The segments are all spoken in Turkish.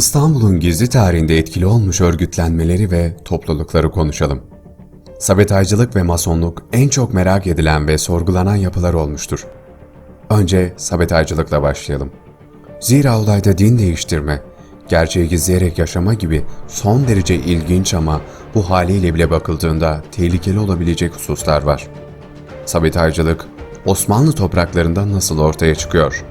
İstanbul'un gizli tarihinde etkili olmuş örgütlenmeleri ve toplulukları konuşalım. Sabetaycılık ve masonluk en çok merak edilen ve sorgulanan yapılar olmuştur. Önce sabetaycılıkla başlayalım. Zira olayda din değiştirme, gerçeği gizleyerek yaşama gibi son derece ilginç ama bu haliyle bile bakıldığında tehlikeli olabilecek hususlar var. Sabetaycılık Osmanlı topraklarında nasıl ortaya çıkıyor?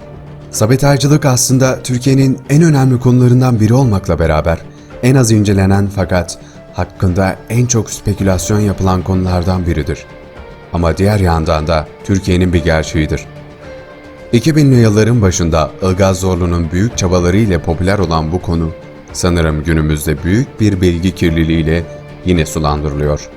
Sabetaycılık aslında Türkiye'nin en önemli konularından biri olmakla beraber en az incelenen fakat hakkında en çok spekülasyon yapılan konulardan biridir. Ama diğer yandan da Türkiye'nin bir gerçeğidir. 2000'li yılların başında Ilgaz Zorlu'nun büyük çabalarıyla popüler olan bu konu, sanırım günümüzde büyük bir bilgi kirliliğiyle yine sulandırılıyor.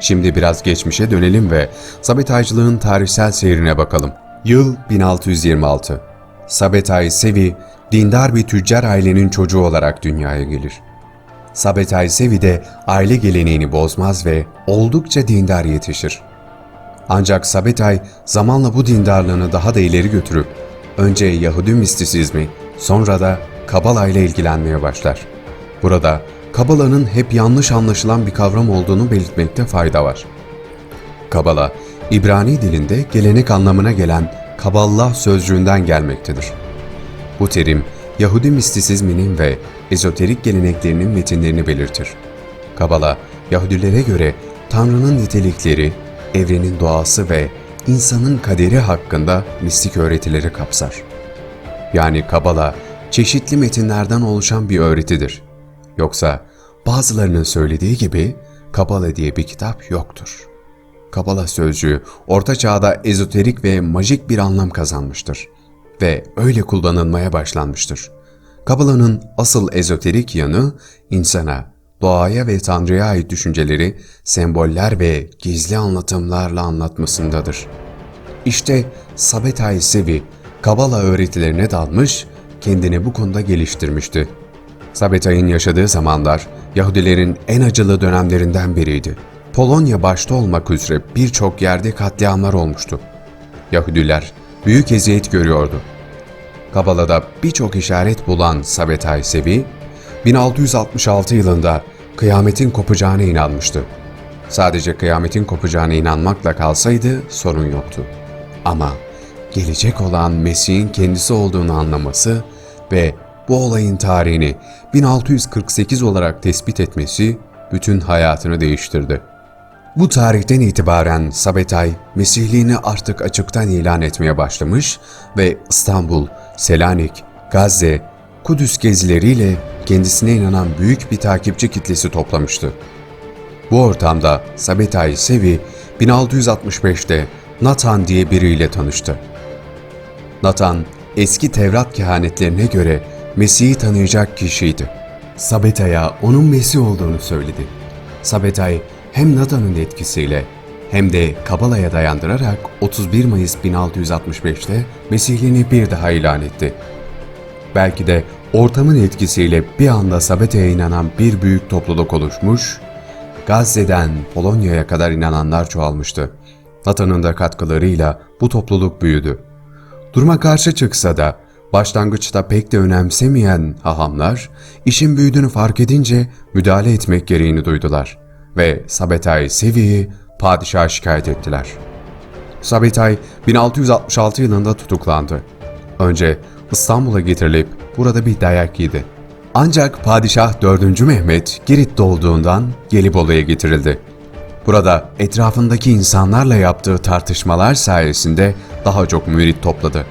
Şimdi biraz geçmişe dönelim ve Sabetaycılığın tarihsel seyrine bakalım. Yıl 1626. Sabetay Sevi, dindar bir tüccar ailenin çocuğu olarak dünyaya gelir. Sabetay Sevi de aile geleneğini bozmaz ve oldukça dindar yetişir. Ancak Sabetay zamanla bu dindarlığını daha da ileri götürüp önce Yahudi mistisizmi sonra da Kabala ile ilgilenmeye başlar. Burada Kabala'nın hep yanlış anlaşılan bir kavram olduğunu belirtmekte fayda var. Kabala, İbrani dilinde gelenek anlamına gelen Kaballah sözcüğünden gelmektedir. Bu terim Yahudi mistisizminin ve ezoterik geleneklerinin metinlerini belirtir. Kabala, Yahudilere göre Tanrı'nın nitelikleri, evrenin doğası ve insanın kaderi hakkında mistik öğretileri kapsar. Yani Kabala, çeşitli metinlerden oluşan bir öğretidir. Yoksa bazılarının söylediği gibi Kabala diye bir kitap yoktur. Kabala sözcüğü Orta Çağ'da ezoterik ve majik bir anlam kazanmıştır ve öyle kullanılmaya başlanmıştır. Kabala'nın asıl ezoterik yanı insana, doğaya ve Tanrı'ya ait düşünceleri semboller ve gizli anlatımlarla anlatmasındadır. İşte Sabetay Sevi, Kabala öğretilerine dalmış, kendini bu konuda geliştirmişti. Sabetay'ın yaşadığı zamanlar Yahudilerin en acılı dönemlerinden biriydi. Polonya başta olmak üzere birçok yerde katliamlar olmuştu. Yahudiler büyük eziyet görüyordu. Kabala'da birçok işaret bulan Sabetay Sevi, 1666 yılında kıyametin kopacağına inanmıştı. Sadece kıyametin kopacağına inanmakla kalsaydı sorun yoktu. Ama gelecek olan Mesih'in kendisi olduğunu anlaması ve bu olayın tarihini 1648 olarak tespit etmesi bütün hayatını değiştirdi. Bu tarihten itibaren Sabetay, Mesihliğini artık açıktan ilan etmeye başlamış ve İstanbul, Selanik, Gazze, Kudüs gezileriyle kendisine inanan büyük bir takipçi kitlesi toplamıştı. Bu ortamda Sabetay Sevi 1665'te Nathan diye biriyle tanıştı. Nathan, eski Tevrat kehanetlerine göre Mesih'i tanıyacak kişiydi. Sabetay'a onun Mesih olduğunu söyledi. Sabetay hem Nathan'ın etkisiyle hem de Kabala'ya dayandırarak 31 Mayıs 1665'te Mesihliğini bir daha ilan etti. Belki de ortamın etkisiyle bir anda Sabeta'ya inanan bir büyük topluluk oluşmuş, Gazze'den Polonya'ya kadar inananlar çoğalmıştı. Nathan'ın da katkılarıyla bu topluluk büyüdü. Duruma karşı çıksa da başlangıçta pek de önemsemeyen hahamlar işin büyüdüğünü fark edince müdahale etmek gereğini duydular ve Sabetay Sevi'yi padişaha şikayet ettiler. Sabetay 1666 yılında tutuklandı. Önce İstanbul'a getirilip burada bir dayak yedi. Ancak Padişah 4. Mehmet Girit'te olduğundan Gelibolu'ya getirildi. Burada etrafındaki insanlarla yaptığı tartışmalar sayesinde daha çok mürit topladı.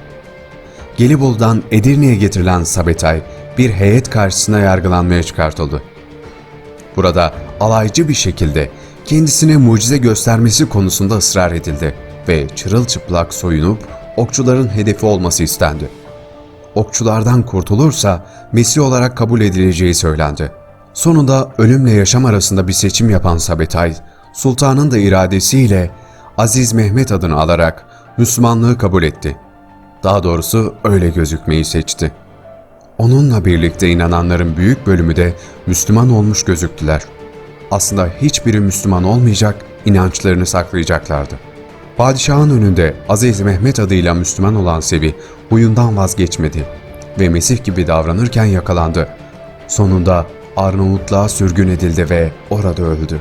Gelibolu'dan Edirne'ye getirilen Sabetay bir heyet karşısına yargılanmaya çıkartıldı. Burada alaycı bir şekilde kendisine mucize göstermesi konusunda ısrar edildi ve çırılçıplak soyunup okçuların hedefi olması istendi. Okçulardan kurtulursa Mesih olarak kabul edileceği söylendi. Sonunda ölümle yaşam arasında bir seçim yapan Sabetay, sultanın da iradesiyle Aziz Mehmet adını alarak Müslümanlığı kabul etti. Daha doğrusu öyle gözükmeyi seçti. Onunla birlikte inananların büyük bölümü de Müslüman olmuş gözüktüler. Aslında hiçbiri Müslüman olmayacak, inançlarını saklayacaklardı. Padişahın önünde Aziz Mehmet adıyla Müslüman olan Sevi huyundan vazgeçmedi ve Mesih gibi davranırken yakalandı. sonunda Arnavutluğa sürgün edildi ve orada öldü.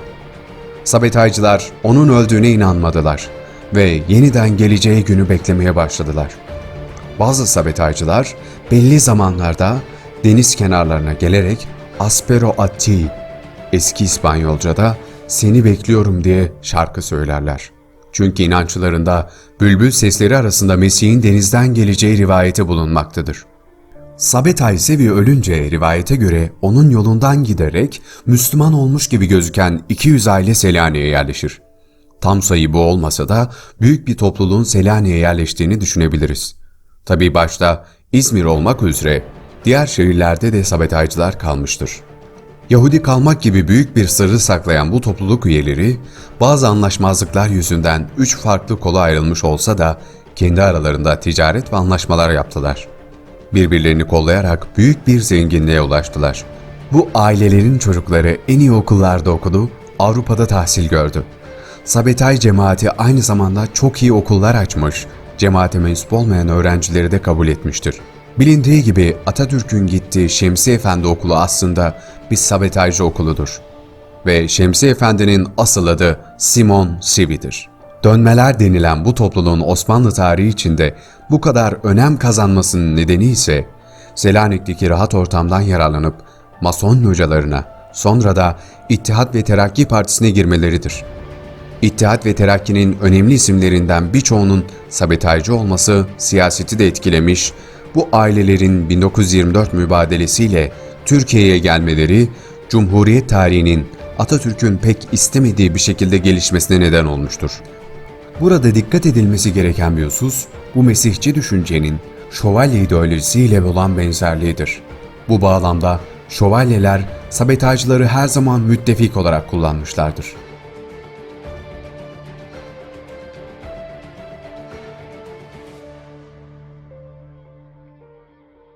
Sabetaycılar onun öldüğüne inanmadılar ve yeniden geleceği günü beklemeye başladılar. Bazı sabetaycılar belli zamanlarda deniz kenarlarına gelerek Aspero a ti, eski İspanyolca'da seni bekliyorum diye şarkı söylerler. Çünkü inançlarında bülbül sesleri arasında Mesih'in denizden geleceği rivayeti bulunmaktadır. Sabetay Sevi ölünce rivayete göre onun yolundan giderek Müslüman olmuş gibi gözüken 200 aile Selanik'e yerleşir. Tam sayı bu olmasa da büyük bir topluluğun Selanik'e yerleştiğini düşünebiliriz. Tabi başta İzmir olmak üzere diğer şehirlerde de Sabetaycılar kalmıştır. Yahudi kalmak gibi büyük bir sırrı saklayan bu topluluk üyeleri bazı anlaşmazlıklar yüzünden üç farklı kola ayrılmış olsa da kendi aralarında ticaret ve anlaşmalar yaptılar. Birbirlerini kollayarak büyük bir zenginliğe ulaştılar. Bu ailelerin çocukları en iyi okullarda okudu, Avrupa'da tahsil gördü. Sabetay cemaati aynı zamanda çok iyi okullar açmış, cemaate mensup olmayan öğrencileri de kabul etmiştir. Bilindiği gibi Atatürk'ün gittiği Şemsi Efendi Okulu aslında bir Sabetaycı okuludur. Ve Şemsi Efendi'nin asıl adı Simon Sivi'dir. Dönmeler denilen bu topluluğun Osmanlı tarihi içinde bu kadar önem kazanmasının nedeni ise Selanik'teki rahat ortamdan yararlanıp Mason hocalarına sonra da İttihat ve Terakki Partisi'ne girmeleridir. İttihat ve Terakki'nin önemli isimlerinden birçoğunun sabetaycı olması siyaseti de etkilemiş, bu ailelerin 1924 mübadelesiyle Türkiye'ye gelmeleri, Cumhuriyet tarihinin Atatürk'ün pek istemediği bir şekilde gelişmesine neden olmuştur. Burada dikkat edilmesi gereken bir husus, bu Mesihçi düşüncenin şövalye ideolojisiyle olan benzerliğidir. Bu bağlamda şövalyeler sabetacıları her zaman müttefik olarak kullanmışlardır.